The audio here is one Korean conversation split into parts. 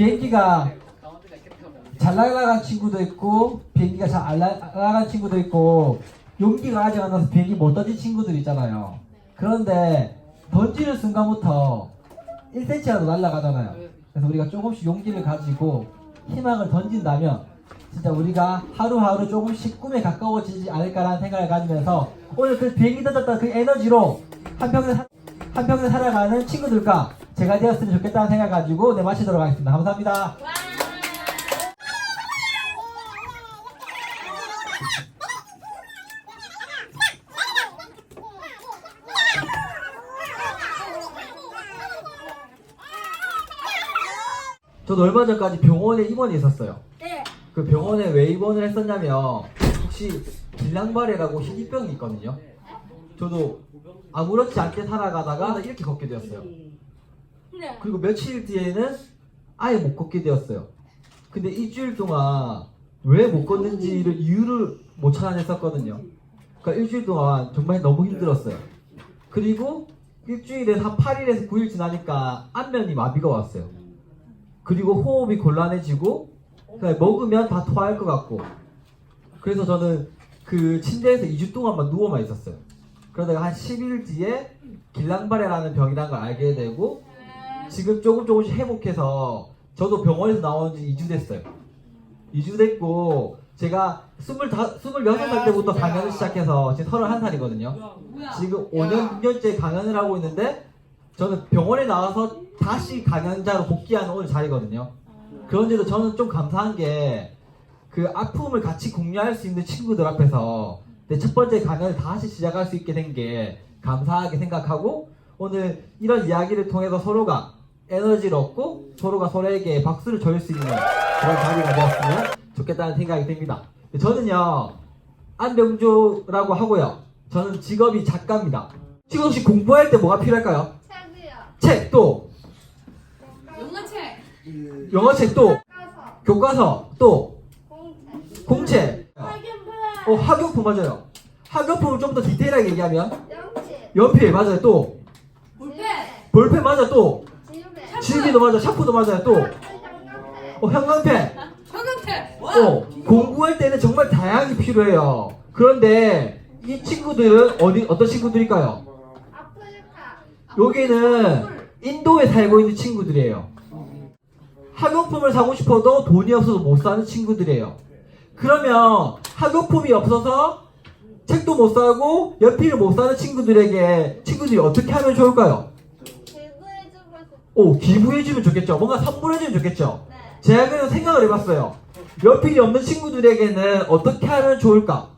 비행기가 잘 날아간 친구도 있고 비행기가 잘 안 날아간 친구도 있고 용기가 아직 안 나서 비행기 못 던진 친구들 있잖아요. 그런데 던지는 순간부터 1cm라도 날아가잖아요. 그래서 우리가 조금씩 용기를 가지고 희망을 던진다면 진짜 우리가 하루하루 조금씩 꿈에 가까워지지 않을까라는 생각을 가지면서 오늘 그 비행기 던졌던 그 에너지로 한평생 사- 한평생 살아가는 친구들과 제가 되었으면 좋겠다는 생각을 가지고 네 마치도록 하겠습니다. 감사합니다. 저도 얼마 전까지 병원에 입원해 있었어요. 네. 그 병원에 왜 입원을 했었냐면 혹시 길랑바레라고 희귀병이 있거든요. 저도 아무렇지 않게 살아가다가 이렇게 걷게 되었어요. 네. 그리고 며칠 뒤에는 아예 못 걷게 되었어요. 근데 일주일 동안 왜 못 걷는지를 이유를 못 찾아냈었거든요. 그러니까 일주일 동안 정말 너무 힘들었어요. 그리고 일주일에 한 8일에서 9일 지나니까 안면이 마비가 왔어요. 그리고 호흡이 곤란해지고 그냥 먹으면 다 토할 것 같고 그래서 저는 그 침대에서 2주 동안만 누워만 있었어요. 그러다가 한 10일 뒤에 길랑바레라는 병이라는 걸 알게 되고 지금 조금 조금씩 회복해서 저도 병원에서 나온 지 2주 됐어요. 2주 됐고 제가 25, 26살 때부터 강연을 시작해서 지금 31살이거든요. 지금 5년, 6년째 강연을 하고 있는데 저는 병원에 나와서 다시 강연자로 복귀하는 오늘 자리거든요. 그런데도 저는 좀 감사한 게 그 아픔을 같이 공유할 수 있는 친구들 앞에서 내 첫 번째 강연을 다시 시작할 수 있게 된 게 감사하게 생각하고 오늘 이런 이야기를 통해서 서로가 에너지를 얻고 서로가 서로에게 박수를 줄 수 있는 그런 자리가 되었으면 좋겠다는 생각이 듭니다. 저는요 안병조라고 하고요. 저는 직업이 작가입니다. 지금 혹시 공부할 때 뭐가 필요할까요? 책이요. 책 또 영어책. 영어책 또 가서. 교과서 또 공책. 공책 학연부. 어 학용품 맞아요. 학용품을 좀 더 디테일하게 얘기하면 영치. 연필 맞아요 또 볼펜. 볼펜 맞아 또 지우개도 맞아 샤프도 맞아요 또 어, 형광펜 형광펜. 어 공부할 때는 정말 다양하게 필요해요. 그런데 이 친구들은 어디 어떤 친구들일까요? 여기는 인도에 살고 있는 친구들이에요. 학용품을 사고 싶어도 돈이 없어서 못 사는 친구들이에요. 그러면 학용품이 없어서 책도 못 사고 연필을 못 사는 친구들에게 친구들이 어떻게 하면 좋을까요? 오 기부해주면 좋겠죠. 뭔가 선물해주면 좋겠죠. 네. 제가 그래서 생각을 해봤어요. 연필이 없는 친구들에게는 어떻게 하면 좋을까?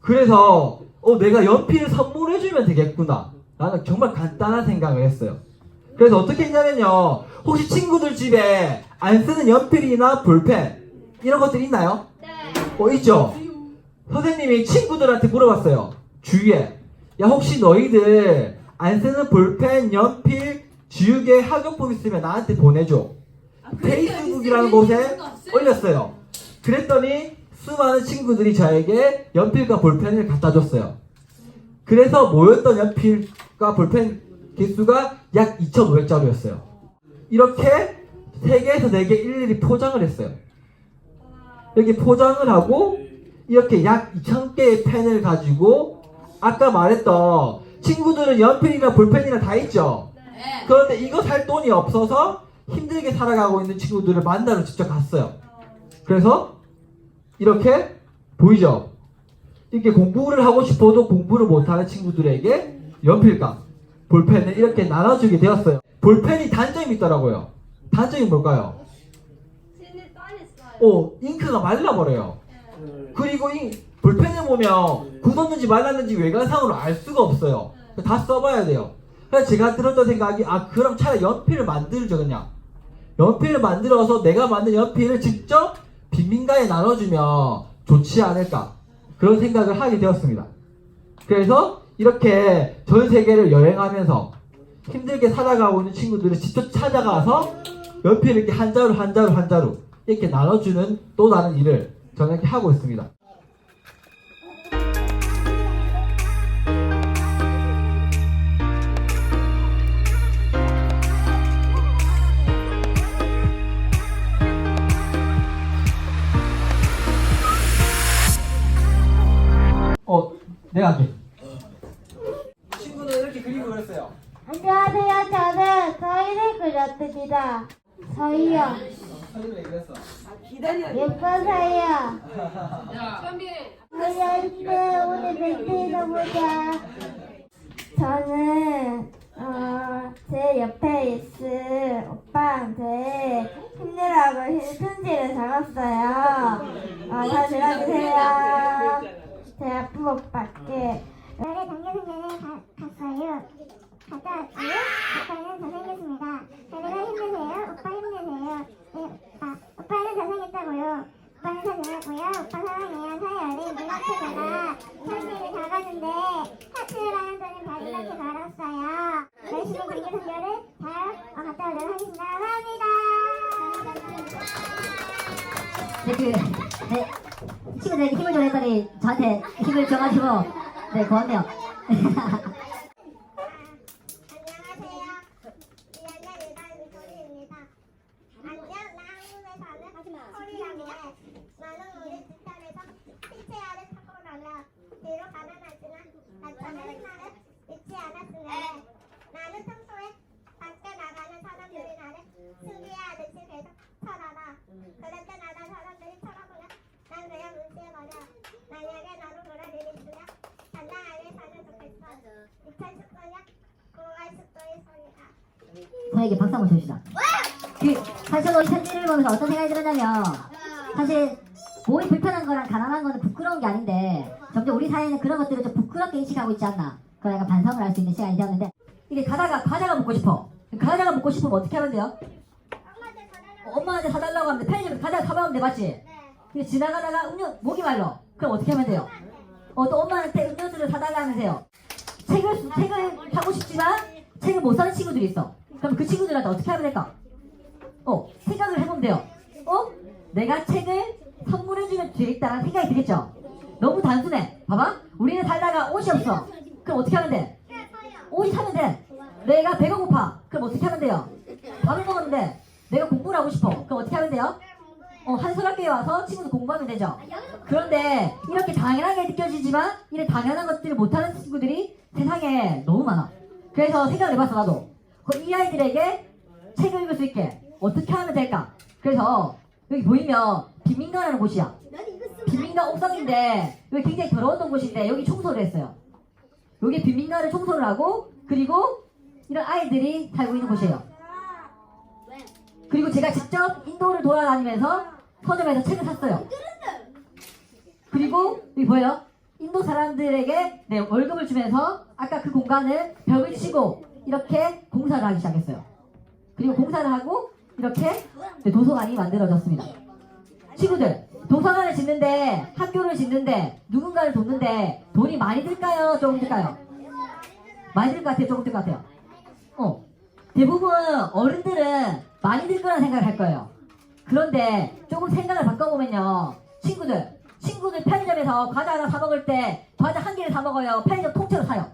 그래서 어, 내가 연필을 선물해주면 되겠구나. 나는 정말 간단한 생각을 했어요. 그래서 어떻게 했냐면요. 혹시 친구들 집에 안 쓰는 연필이나 볼펜 이런 것들 있나요? 네. 어 있죠. 선생님이 친구들한테 물어봤어요. 주위에 야 혹시 너희들 안 쓰는 볼펜, 연필, 지우개, 학용품 있으면 나한테 보내줘. 페이스북이라는 곳에 올렸어요. 그랬더니 수많은 친구들이 저에게 연필과 볼펜을 갖다 줬어요. 그래서 모였던 연필과 볼펜 개수가 약 2,500자루였어요. 이렇게 3개에서 4개 일일이 포장을 했어요. 이렇게 포장을 하고 이렇게 약 2,000개의 펜을 가지고 아까 말했던 친구들은 연필이나 볼펜이나 다 있죠. 네. 그런데 이거 살 돈이 없어서 힘들게 살아가고 있는 친구들을 만나러 직접 갔어요. 그래서 이렇게 보이죠? 이렇게 공부를 하고 싶어도 공부를 못하는 친구들에게 연필과 볼펜을 이렇게 나눠주게 되었어요. 볼펜이 단점이 있더라고요. 단점이 뭘까요? 신이 떠있어요. 오, 잉크가 말라버려요. 네. 그리고 이 볼펜을 보면 굳었는지 말랐는지 외관상으로 알 수가 없어요. 다 써봐야 돼요. 그래서 제가 들었던 생각이 아 그럼 차라리 연필을 만들죠 그냥. 연필을 만들어서 내가 만든 연필을 직접 빈민가에 나눠주면 좋지 않을까 그런 생각을 하게 되었습니다. 그래서 이렇게 전 세계를 여행하면서 힘들게 살아가고 있는 친구들을 직접 찾아가서 연필을 이렇게 한 자루 한 자루 한 자루 이렇게 나눠주는 또 다른 일을 저는 이렇게 하고 있습니다. 내가 할게. 친구는 이렇게 그림을 그렸어요. 안녕하세요. 저는 서희를 그렸습니다. 서희요. 왜 그랬어? 예뻐서요. 서희한테 오늘 멘트해서 보자. 저는 어, 제 옆에 있을 오빠한테 힘내라고 편지를 적었어요. 어, 잘 들어주세요. 제 아픈 오빠께. 올해 동료훈련을 갔어요. 갔다 왔고요. 오빠는 잘생겼습니다. 자네가 힘내세요. 오빠 힘내세요. 네, 오빠. 오빠는 잘생겼다고요. 오빠는 잘생겼고요. 오빠 사랑해요. 사랑해요. 눈앞에다가 편지를 달았는데 하트라는 저는 다 이렇게 달았어요. 열심히 동료 훈련을 잘 어, 갔다 오도록 하겠습니다. 감사합니다. 네, 그, 네, 친구들에게 힘을 좀 했더니 저한테 힘을 줘가지고, 네, 고맙네요. 안녕하세요. 1학년 1반 소리입니다. 안녕, 나 한국에 사는 소리라고 해. 나는 우리 집안에서 휠체어를 타고 나면 뒤로 가난하지만 나처럼 나를 잊지 않았으면 해. 나는 평소에 밖에 나가는 사람들이 나를 신기해하듯이 계속 쳐다봐. 그럴 때마다 사람들이 쳐다보면 난 그냥 무시해버려. 만약에 나로 돌아다닐 있으면 단단하게 사는 좋겠어. 2019년 9월 10도의 소리다. 저에게 박수 한번 주시다. 그, 사실 저도 이 편지를 보면서 어떤 생각이 들었냐면, 사실, 몸이 불편한 거랑 가난한 거는 부끄러운 게 아닌데, 점점 우리 사회는 그런 것들을 좀 부끄럽게 인식하고 있지 않나. 그런 약간 반성을 할 수 있는 시간이 되었는데, 이게 가다가 과자가 먹고 싶어. 과자가 먹고 싶으면 어떻게 하면 돼요? 엄마한테 전화를 어, 엄마한테 사달라고 하면 돼. 편의점에 과자 사먹으면 돼, 맞지? 네. 근데 지나가다가 음료, 목이 말라. 그럼 어떻게 하면 돼요? 어, 또 엄마한테 음료수를 사달라 하면서요. 책을, 책을 사고 싶지만 책을 못 사는 친구들이 있어. 그럼 그 친구들한테 어떻게 하면 될까? 어, 생각을 해보면 돼요. 어? 내가 책을 선물해주면 되겠다는 생각이 들겠죠? 너무 단순해. 봐봐. 우리는 살다가 옷이 없어. 그럼 어떻게 하면 돼? 옷이 사면 돼. 내가 배가 고파. 그럼 어떻게 하면 돼요? 밥을 먹었는데 내가 공부를 하고 싶어. 그럼 어떻게 하면 돼요? 어, 한솔학교에 와서 친구들 공부하면 되죠. 그런데 이렇게 당연하게 느껴지지만 이런 당연한 것들을 못하는 친구들이 세상에 너무 많아. 그래서 생각을 해봤어 나도. 이 아이들에게 책을 읽을 수 있게 어떻게 하면 될까? 그래서 여기 보이면 빈민가라는 곳이야. 빈민가 옥상인데 여기 굉장히 더러웠던 곳인데 여기 청소를 했어요. 여기 빈민가를 청소를 하고 그리고 이런 아이들이 살고 있는 곳이에요. 그리고 제가 직접 인도를 돌아다니면서 서점에서 책을 샀어요. 그리고 여기 보여요? 인도 사람들에게 네, 월급을 주면서 아까 그 공간을 벽을 치고 이렇게 공사를 하기 시작했어요. 그리고 공사를 하고 이렇게 네, 도서관이 만들어졌습니다. 친구들, 도서관을 짓는데 학교를 짓는데 누군가를 돕는데 돈이 많이 들까요? 조금 들까요? 많이 들 것 같아요? 조금 들 것 같아요? 어. 대부분 어른들은 많이 들 거라는 생각을 할 거예요. 그런데 조금 생각을 바꿔보면요. 친구들, 친구들 편의점에서 과자 하나 사 먹을 때 과자 한 개를 사 먹어요. 편의점 통째로 사요.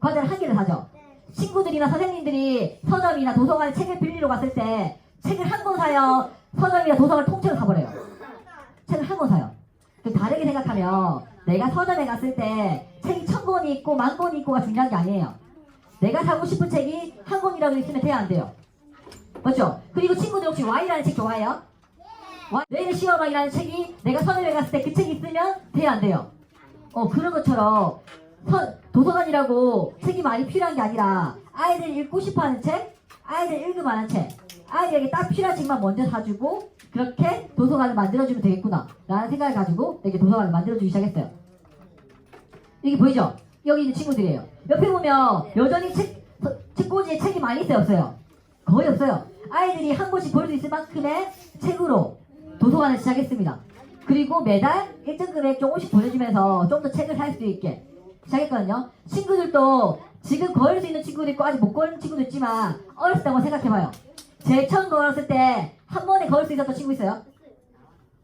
과자를 한 개를 사죠. 친구들이나 선생님들이 서점이나 도서관에 책을 빌리러 갔을 때 책을 한 권 사요. 서점이나 도서관 통째로 사버려요. 책을 한 권 사요. 좀 다르게 생각하면 내가 서점에 갔을 때 책이 천 권이 있고 만 권이 있고가 중요한 게 아니에요. 내가 사고 싶은 책이 한 권이라도 있으면 돼야 안 돼요. 맞죠? 그리고 친구들 혹시 Y라는 책 좋아해요? 와- 내일 시험이라는 책이 내가 서점에 갔을 때 그 책이 있으면 돼야 안 돼요. 어 그런 것처럼 서- 도서관이라고 책이 많이 필요한 게 아니라 아이들이 읽고 싶어하는 책, 아이들 읽을 만한 책, 아이들에게 딱 필요한 책만 먼저 사주고 그렇게 도서관을 만들어주면 되겠구나 라는 생각을 가지고 이렇게 도서관을 만들어주기 시작했어요. 여기 보이죠? 여기 있는 친구들이에요. 옆에 보면 여전히 책, 서- 책꽂이에 책이 많이 있어요, 없어요? 거의 없어요. 아이들이 한 권씩 볼 수 있을 만큼의 책으로 도서관을 시작했습니다. 그리고 매달 일정 금액 조금씩 보내주면서 좀 더 책을 살 수 있게 시작했거든요. 친구들도 지금 걸을 수 있는 친구도 있고 아직 못 걸는 친구도 있지만 어렸을 때한번 생각해봐요. 제일 처음 걸었을 때 한 번에 걸을 수 있었던 친구 있어요?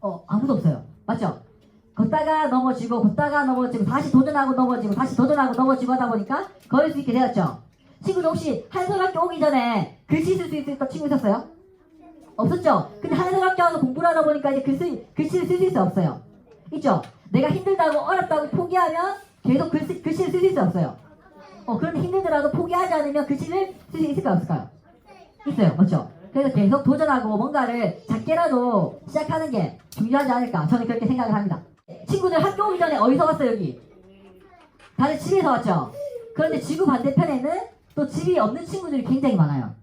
어 아무도 없어요. 맞죠? 걷다가 넘어지고 걷다가 넘어지고 다시 도전하고 넘어지고 다시 도전하고 넘어지고 하다 보니까 걸을 수 있게 되었죠. 친구들 혹시 한솔 학교 오기 전에 글씨 쓸 수 있었던 친구 있었어요? 없었죠? 근데 한솔학교 와서 공부를 하다 보니까 이제 글씨, 글씨를 쓸 수? 없어요? 있죠? 내가 힘들다고 어렵다고 포기하면 계속 글씨, 글씨를 쓰실 수 없어요. 어, 그런데 힘들더라도 포기하지 않으면 글씨를 쓸 수 있을까요? 없을까요? 있어요. 맞죠? 그래서 계속 도전하고 뭔가를 작게라도 시작하는 게 중요하지 않을까. 저는 그렇게 생각을 합니다. 친구들 학교 오기 전에 어디서 왔어요, 여기? 다들 집에서 왔죠? 그런데 지구 반대편에는 또 집이 없는 친구들이 굉장히 많아요.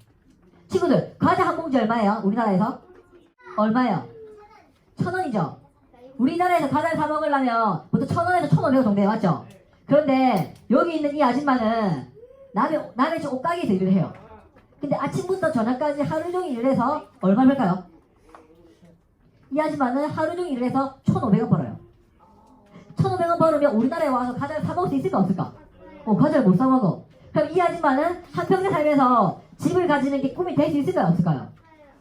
친구들, 과자 한 봉지 얼마예요? 우리나라에서? 얼마예요? 천 원이죠? 우리나라에서 과자를 사 먹으려면 보통 천 원에서 천 오백 원 정도 에 맞죠? 그런데 여기 있는 이 아줌마는 남의, 남의 집 옷가게에서 일을 해요. 근데 아침부터 저녁까지 하루 종일 일을 해서 얼마 벌까요? 이 아줌마는 하루 종일 일을 해서 1,500원 벌어요. 1,500원 벌으면 우리나라에 와서 과자를 사 먹을 수 있을까 없을까? 어, 과자를 못 사 먹어. 그럼 이 아줌마는 한평생 살면서 집을 가지는 게 꿈이 될 수 있을까요 없을까요?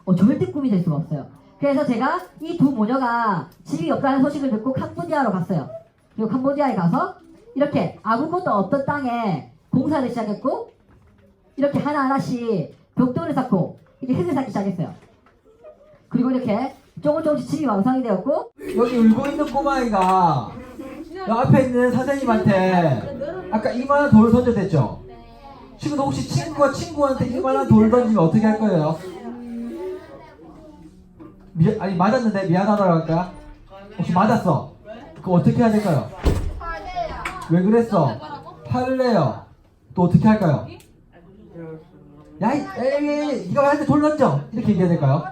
어, 절대 꿈이 될 수가 없어요. 그래서 제가 이 두 모녀가 집이 없다는 소식을 듣고 캄보디아로 갔어요. 그리고 캄보디아에 가서 이렇게 아무것도 없던 땅에 공사를 시작했고 이렇게 하나하나씩 벽돌을 쌓고 이렇게 흙을 쌓기 시작했어요. 그리고 이렇게 조금 조금씩 집이 완성이 되었고 여기 울고 있는 꼬마아이가 여 앞에 있는 선생님한테 아까 이만한 돌을 던져댔죠? 지금도 혹시 친구가 친구한테 이만한 돌을 던지면 어떻게 할 거예요? 미, 아니 맞았는데 미안하다고 할까? 혹시 맞았어? 그럼 어떻게 해야 될까요? 왜 그랬어? 화를 내요. 또 어떻게 할까요? 야, 이, 에이, 네가 왜 한테 돌 던져? 이렇게 얘기해야 될까요?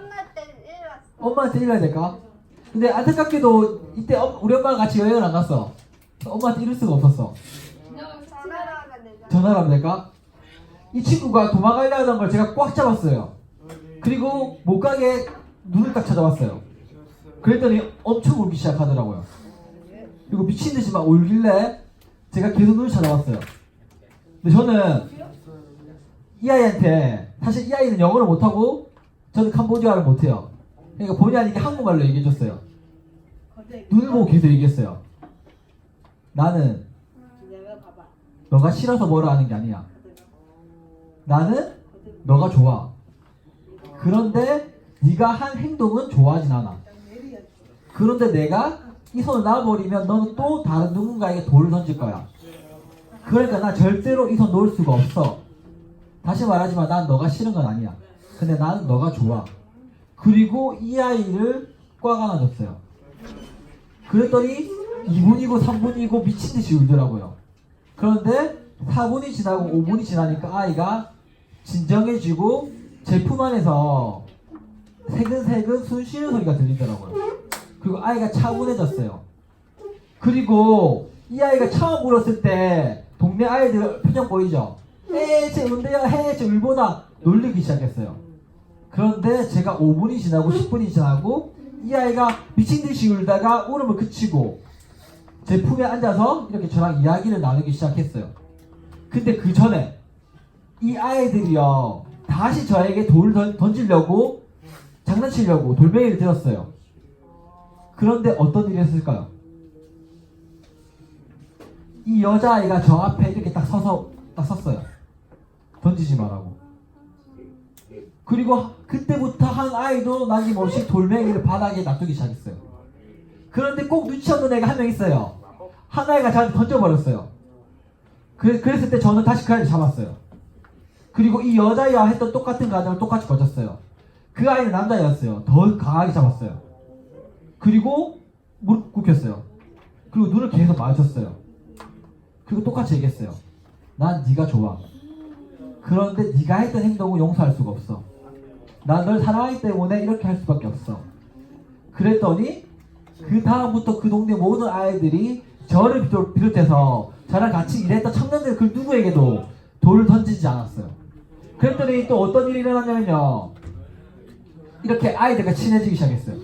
엄마한테 일러야 될까? 근데 안타깝게도 이때 엄- 우리 엄마랑 같이 여행을 안 갔어. 엄마한테 이럴 수가 없었어. 전화를 하면 될까? 이 친구가 도망가려 하던 걸 제가 꽉 잡았어요. 그리고 못 가게 눈을 딱 찾아봤어요. 그랬더니 엄청 울기 시작하더라고요. 그리고 미친 듯이 막 울길래 제가 계속 눈을 찾아봤어요. 근데 저는 이 아이한테 사실 이 아이는 영어를 못하고 저는 캄보디아를 못해요. 그러니까 본의 아니게 한국말로 얘기해줬어요. 눈을 보고 계속 얘기했어요. 나는 너가 싫어서 뭐라 하는 게 아니야. 나는 너가 좋아. 그런데 네가 한 행동은 좋아하진 않아. 그런데 내가 이 손을 놔버리면 너는 또 다른 누군가에게 돌을 던질 거야. 그러니까 나 절대로 이 손 놓을 수가 없어. 다시 말하지만 난 너가 싫은 건 아니야. 근데 나는 너가 좋아. 그리고 이 아이를 꽉 안아줬어요. 그랬더니 2분이고 3분이고 미친 듯이 울더라고요. 그런데 4분이 지나고 5분이 지나니까 아이가 진정해지고 제품 안에서 새근새근 숨 쉬는 소리가 들리더라고요. 그리고 아이가 차분해졌어요. 그리고 이 아이가 처음 울었을 때 동네 아이들 표정 보이죠? 에쟤 운대야 해쟤 울보나 놀리기 시작했어요. 그런데 제가 5분이 지나고 10분이 지나고 이 아이가 미친 듯이 울다가 울음을 그치고 제 품에 앉아서 이렇게 저랑 이야기를 나누기 시작했어요. 근데 그 전에 이 아이들이요 다시 저에게 돌을 던, 던지려고 장난치려고 돌멩이를 들었어요. 그런데 어떤 일이 있을까요? 이 여자아이가 저 앞에 이렇게 딱 서서 딱 섰어요. 던지지 말라고. 그리고 그때부터 한 아이도 남김없이 돌멩이를 바닥에 놔두기 시작했어요. 그런데 꼭 눈치 없는 애가 한 명 있어요. 한 아이가 저한테 던져버렸어요. 그, 그랬을 때 저는 다시 그 아이를 잡았어요. 그리고 이 여자아이와 했던 똑같은 과정을 똑같이 거쳤어요. 그 아이는 남자애였어요. 더 강하게 잡았어요. 그리고 무릎 꿇혔어요. 그리고 눈을 계속 마주쳤어요. 그리고 똑같이 얘기했어요. 난 네가 좋아. 그런데 네가 했던 행동은 용서할 수가 없어. 난 널 사랑하기 때문에 이렇게 할 수밖에 없어. 그랬더니 그 다음부터 그 동네 모든 아이들이 저를 비롯- 비롯해서 저랑 같이 일했던 청년들 그 누구에게도 돌을 던지지 않았어요. 그랬더니 또 어떤 일이 일어났냐면요. 이렇게 아이들과 친해지기 시작했어요.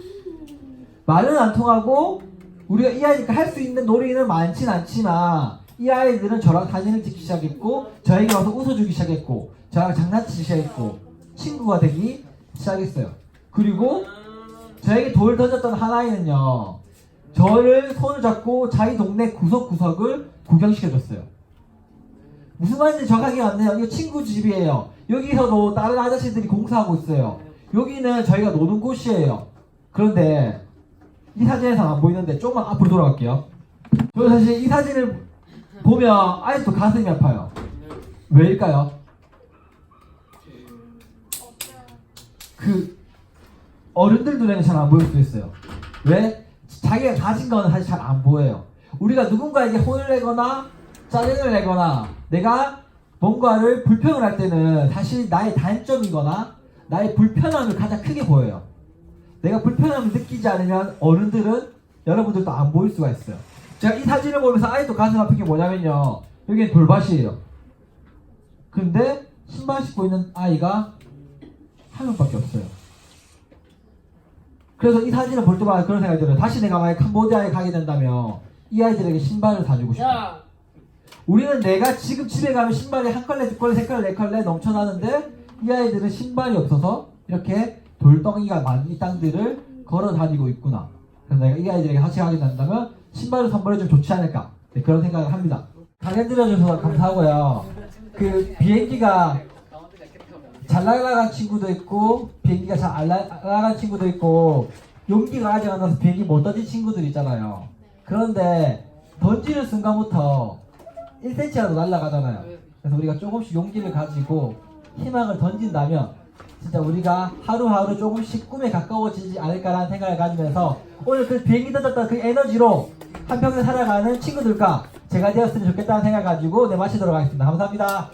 말은 안 통하고 우리가 이 아이니까 할 수 있는 놀이는 많진 않지만 이 아이들은 저랑 사진을 찍기 시작했고 저에게 와서 웃어주기 시작했고 저랑 장난치기 시작했고 친구가 되기 시작했어요. 그리고 저에게 돌을 던졌던 한 아이는요 저를 손을 잡고 자기 동네 구석구석을 구경시켜줬어요. 무슨 말인지 정확하게 왔네요. 이거 친구 집이에요. 여기서도 다른 아저씨들이 공사하고 있어요. 여기는 저희가 노는 곳이에요. 그런데 이 사진에서 안 보이는데 조금만 앞으로 돌아갈게요. 저는 사실 이 사진을 보면 아직도 가슴이 아파요. 왜일까요? 그 어른들 눈에는 잘 안 보일 수 있어요. 왜? 자기가 가진 거는 사실 잘 안 보여요. 우리가 누군가에게 혼을 내거나 짜증을 내거나 내가 뭔가를 불평을 할 때는 사실 나의 단점이거나 나의 불편함을 가장 크게 보여요. 내가 불편함을 느끼지 않으면 어른들은 여러분들도 안 보일 수가 있어요. 제가 이 사진을 보면서 아이도 가슴 아픈 게 뭐냐면요. 여기는 돌밭이에요. 근데 신발 신고 있는 아이가 한 명밖에 없어요. 그래서 이 사진을 볼 때마다 그런 생각이 들어요. 다시 내가 만약 캄보디아에 가게 된다면 이 아이들에게 신발을 사주고 싶어요. 우리는 내가 지금 집에 가면 신발이 한 컬레, 두 컬레, 세 컬레, 네 컬레 넘쳐나는데 이 아이들은 신발이 없어서 이렇게 돌덩이가 많은 이 땅들을 걸어 다니고 있구나. 그래서 내가 이 아이들에게 가게 된다면 신발을 선물해주면 좋지 않을까. 네, 그런 생각을 합니다. 강연 들어주셔서 감사하고요. 그 비행기가 잘 날아간 친구도 있고 비행기가 잘 안 날아간 친구도 있고 용기가 아직 안 나서 비행기 못 던진 친구들 있잖아요. 그런데 던지는 순간부터 1cm라도 날아가잖아요. 그래서 우리가 조금씩 용기를 가지고 희망을 던진다면 진짜 우리가 하루하루 조금씩 꿈에 가까워지지 않을까라는 생각을 가지면서 오늘 그 비행기 던졌던 그 에너지로 한평생 살아가는 친구들과 제가 되었으면 좋겠다는 생각을 가지고 네 마치도록 하겠습니다. 감사합니다.